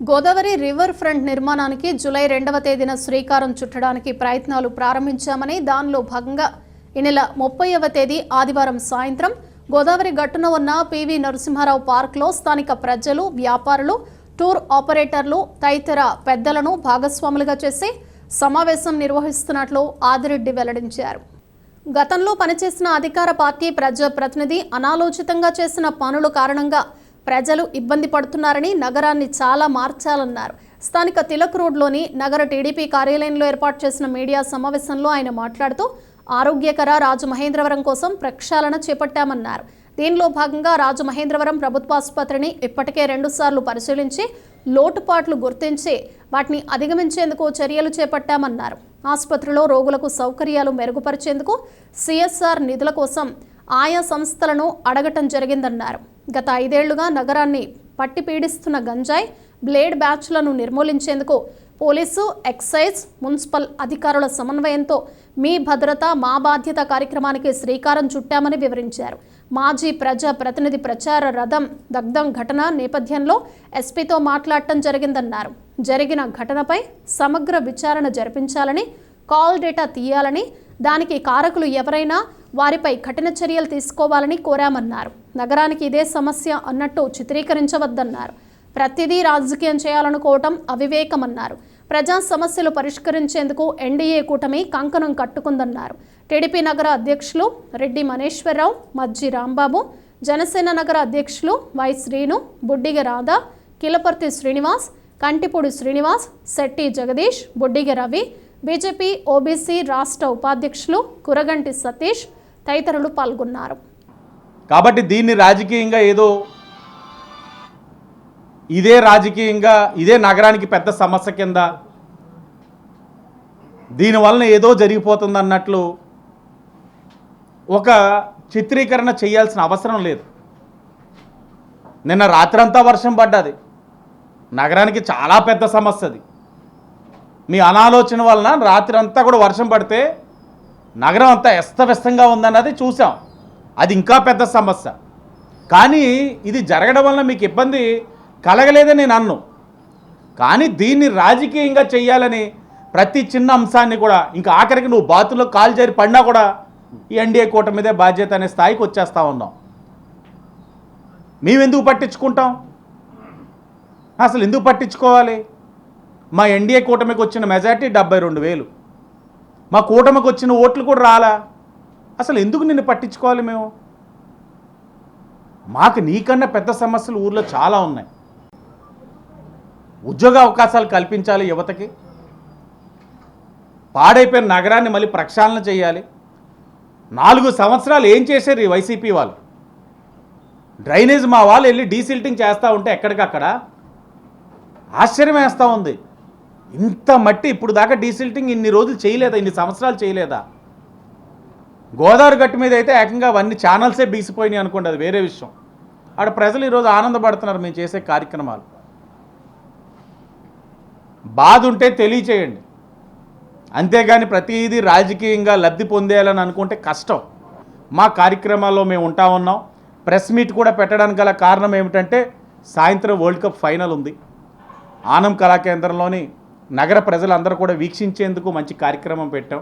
Godavari river front నిర్మాణానికి July రెండవ తేదీన శ్రీకారం చుట్టడానికి ప్రయత్నాలు ప్రారంభించామని దానిలో భాగంగా ఈ నెల ముప్పైవ తేదీ ఆదివారం సాయంత్రం గోదావరి గట్టున ఉన్న పివి నరసింహారావు పార్క్లో స్థానిక ప్రజలు వ్యాపారులు టూర్ ఆపరేటర్లు తదితర పెద్దలను భాగస్వాములుగా చేసి సమావేశం నిర్వహిస్తున్నట్లు ఆదిరెడ్డి వెల్లడించారు. గతంలో పనిచేసిన అధికార పార్టీ ప్రజాప్రతినిధి అనాలోచితంగా చేసిన పనుల కారణంగా ప్రజలు ఇబ్బంది పడుతున్నారని నగరాన్ని చాలా మార్చాలన్నారు. స్థానిక తిలక్ రోడ్లోని నగర టీడీపీ కార్యాలయంలో ఏర్పాటు చేసిన మీడియా సమావేశంలో ఆయన మాట్లాడుతూ ఆరోగ్యకర రాజమహేంద్రవరం కోసం ప్రక్షాళన చేపట్టామన్నారు. దీనిలో భాగంగా రాజమహేంద్రవరం ప్రభుత్వాసుపత్రిని ఇప్పటికే రెండుసార్లు పరిశీలించి లోటుపాట్లు గుర్తించి వాటిని అధిగమించేందుకు చర్యలు చేపట్టామన్నారు. ఆసుపత్రిలో రోగులకు సౌకర్యాలు మెరుగుపరిచేందుకు సిఎస్ఆర్ నిధుల కోసం ఆయా సంస్థలను అడగటం జరిగిందన్నారు. గత ఐదేళ్ళుగా నగరాన్ని పట్టి పీడిస్తున్న గంజాయి బ్లేడ్ బ్యాచ్లను నిర్మూలించేందుకు పోలీసు ఎక్సైజ్ మున్సిపల్ అధికారుల సమన్వయంతో మీ భద్రత మా బాధ్యత కార్యక్రమానికి శ్రీకారం చుట్టామని వివరించారు. మాజీ ప్రజా ప్రతినిధి ప్రచార రథం దగ్ధం ఘటన నేపథ్యంలో ఎస్పీతో మాట్లాడటం జరిగిందన్నారు. జరిగిన ఘటనపై సమగ్ర విచారణ జరిపించాలని కాల్ డేటా తీయాలని దానికి కారకులు ఎవరైనా వారిపై కఠిన చర్యలు తీసుకోవాలని కోరామన్నారు. నగరానికి ఇదే సమస్య అన్నట్టు చిత్రీకరించవద్దన్నారు. ప్రతిదీ రాజకీయం చేయాలనుకోవటం అవివేకమన్నారు. ప్రజా సమస్యలు పరిష్కరించేందుకు ఎన్డీఏ కూటమి కంకణం కట్టుకుందన్నారు. టీడీపీ నగర అధ్యక్షులు రెడ్డి మనేశ్వరరావు మజ్జి రాంబాబు జనసేన నగర అధ్యక్షులు Y Srinu Buddiga Radha Kilaparthi Srinivas Kantipudi Srinivas Shetty Jagadish Buddiga Ravi BJP OBC రాష్ట్ర ఉపాధ్యక్షులు కురగంటి సతీష్ తదితరులు పాల్గొన్నారు. కాబట్టి దీన్ని రాజకీయంగా ఏదో ఇదే రాజకీయంగా ఇదే నగరానికి పెద్ద సమస్య కింద దీనివలన ఏదో జరిగిపోతుంది అన్నట్లు ఒక చిత్రీకరణ చేయాల్సిన అవసరం లేదు. నిన్న రాత్రంతా వర్షం పడ్డది. నగరానికి చాలా పెద్ద సమస్య అది. మీ అనాలోచన వలన రాత్రి అంతా కూడా వర్షం పడితే నగరం అంతా అస్తవ్యస్తంగా ఉందన్నది చూసాం. అది ఇంకా పెద్ద సమస్య. కానీ ఇది జరగడం వలన మీకు ఇబ్బంది కలగలేదని నేను అన్ను. కానీ దీన్ని రాజకీయంగా చేయాలని ప్రతి చిన్న అంశాన్ని కూడా ఇంకా ఆఖరికి నువ్వు బాతులో కాలు జారి పడినా కూడా ఈ ఎన్డీఏ కూట మీదే బాధ్యత అనే స్థాయికి వచ్చేస్తా ఉన్నాం. మేమెందుకు పట్టించుకుంటాం? అసలు ఎందుకు పట్టించుకోవాలి? మా ఎన్డీఏ కూటమికి వచ్చిన మెజార్టీ డెబ్బై రెండు వేలు. మా కూటమికి వచ్చిన ఓట్లు కూడా రాలా? అసలు ఎందుకు నిన్ను పట్టించుకోవాలి మేము? మాకు నీకన్నా పెద్ద సమస్యలు ఊర్లో చాలా ఉన్నాయి. ఉద్యోగ అవకాశాలు కల్పించాలి యువతకి. పాడైపోయిన నగరాన్ని మళ్ళీ ప్రక్షాళన చేయాలి. నాలుగు సంవత్సరాలు ఏం చేశారు ఈ వైసీపీ వాళ్ళు? డ్రైనేజ్ మా వాళ్ళు వెళ్ళి డీసిల్టింగ్ చేస్తూ ఉంటే ఎక్కడికక్కడ? ఆశ్చర్యం వేస్తూ ఉంది. ఇంత మట్టి ఇప్పుడు దాకా డీసిల్టింగ్ ఇన్ని రోజులు చేయలేదా? ఇన్ని సంవత్సరాలు చేయలేదా? గోదావరి గట్టు మీద అయితే ఏకంగా అవన్నీ ఛానల్సే బీసిపోయినాయి అనుకోండి అది వేరే విషయం. ఆడ ప్రజలు ఈరోజు ఆనందపడుతున్నారు మేము చేసే కార్యక్రమాలు. బాధ ఉంటే తెలియచేయండి. అంతేగాని ప్రతిదీ రాజకీయంగా లబ్ధి పొందేయాలని అనుకుంటే కష్టం. మా కార్యక్రమాల్లో మేము ఉంటా ఉన్నాం. ప్రెస్ మీట్ కూడా పెట్టడానికి గల కారణం ఏమిటంటే సాయంత్రం వరల్డ్ కప్ ఫైనల్ ఉంది. ఆనం కళాకేంద్రంలోని నగర ప్రజలందరూ కూడా వీక్షించేందుకు మంచి కార్యక్రమం పెట్టాం.